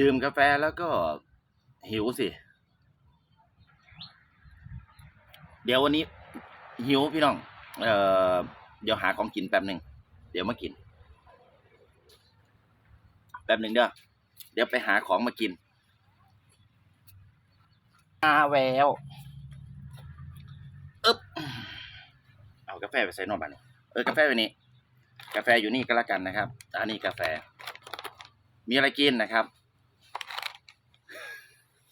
ดื่มกาแฟแล้วก็หิวสิ เดี๋ยววันนี้ หิวพี่น้อง เอ่อ เดี๋ยวหาของกินแป๊บหนึ่ง เดี๋ยวมากิน แป๊บหนึ่งเด้อ เดี๋ยวไปหาของมากินอาแววอึ๊บ เอากาแฟไปใส่นอกบ้านนี่เออกาแฟไปนี่ กาแฟอยู่นี่ก็แล้วกันนะครับ อันนี้กาแฟ มีอะไรกินนะครับ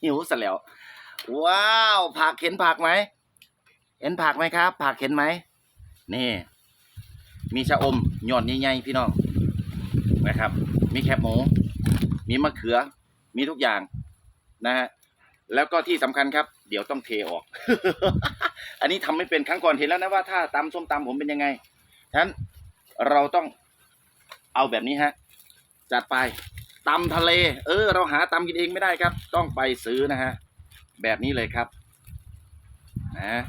หิวซะแล้ว ว้าวผักเห็นผักไหม เห็นผักไหมครับ ผักเห็นไหม นี่ มีชะอมหย่อนใหญ่ๆพี่น้องนะครับ มีแคบหมู มีมะเขือ มีทุกอย่างนะฮะแล้วก็ที่สำคัญครับ เดี๋ยวต้องเทออก อันนี้ทำไม่เป็นครั้งก่อนเห็นแล้วนะว่าถ้าตำส้มตำผมเป็นยังไงฉะนั้นเราต้องเอาแบบนี้ฮะ จัดไป ตำทะเล เออ เราหาตำกินเองไม่ได้ครับ ต้องไปซื้อนะฮะ แบบนี้เลยครับนะ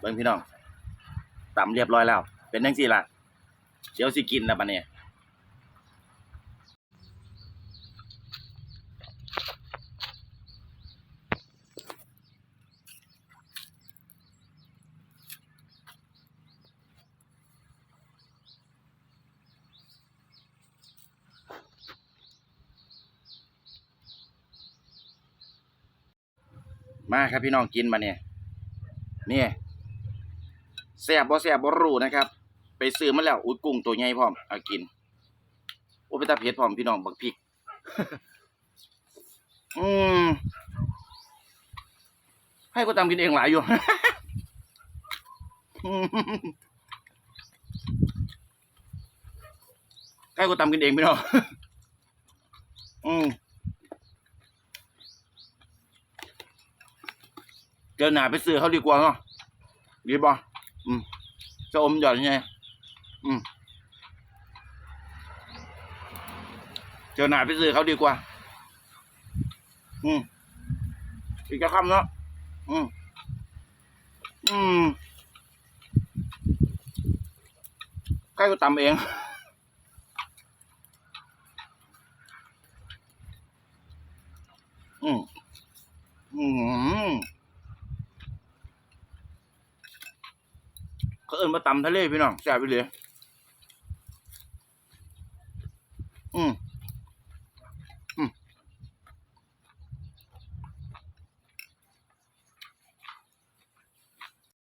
เบิ้งพี่น้องตำเรียบร้อยแล้ว เป็นยังสี่ล่ะ เดี๋ยวสิกินนะบัดเนี่ย มาครับพี่น้องกินมาเนี่ยนี่แซ่บบ่แซ่บบ่รู้นะครับ ไปซื้อมาแล้วอุ้ยกุ้งตัวใหญ่พร้อมเอากินโอ้ไปตาเผ็ดพร้อมพี่น้องบักพริกอืมให้ก็ตำกินเองหลายอยู่ใกล้ก็ตำกินเองพี่น้องอืม เกินหนาไปซื้อเขาดีกว่าเนาะดีป่ะอืมจะอมหยอดยังไงอืมเจอหนาไปซื้อเขาดีกว่า อืมอีกจะคำเนาะอืมอืมใกล้ก็ตำเองอืมอืม เอิ้นมาตำทะเลพี่น้องแซ่บไปเลย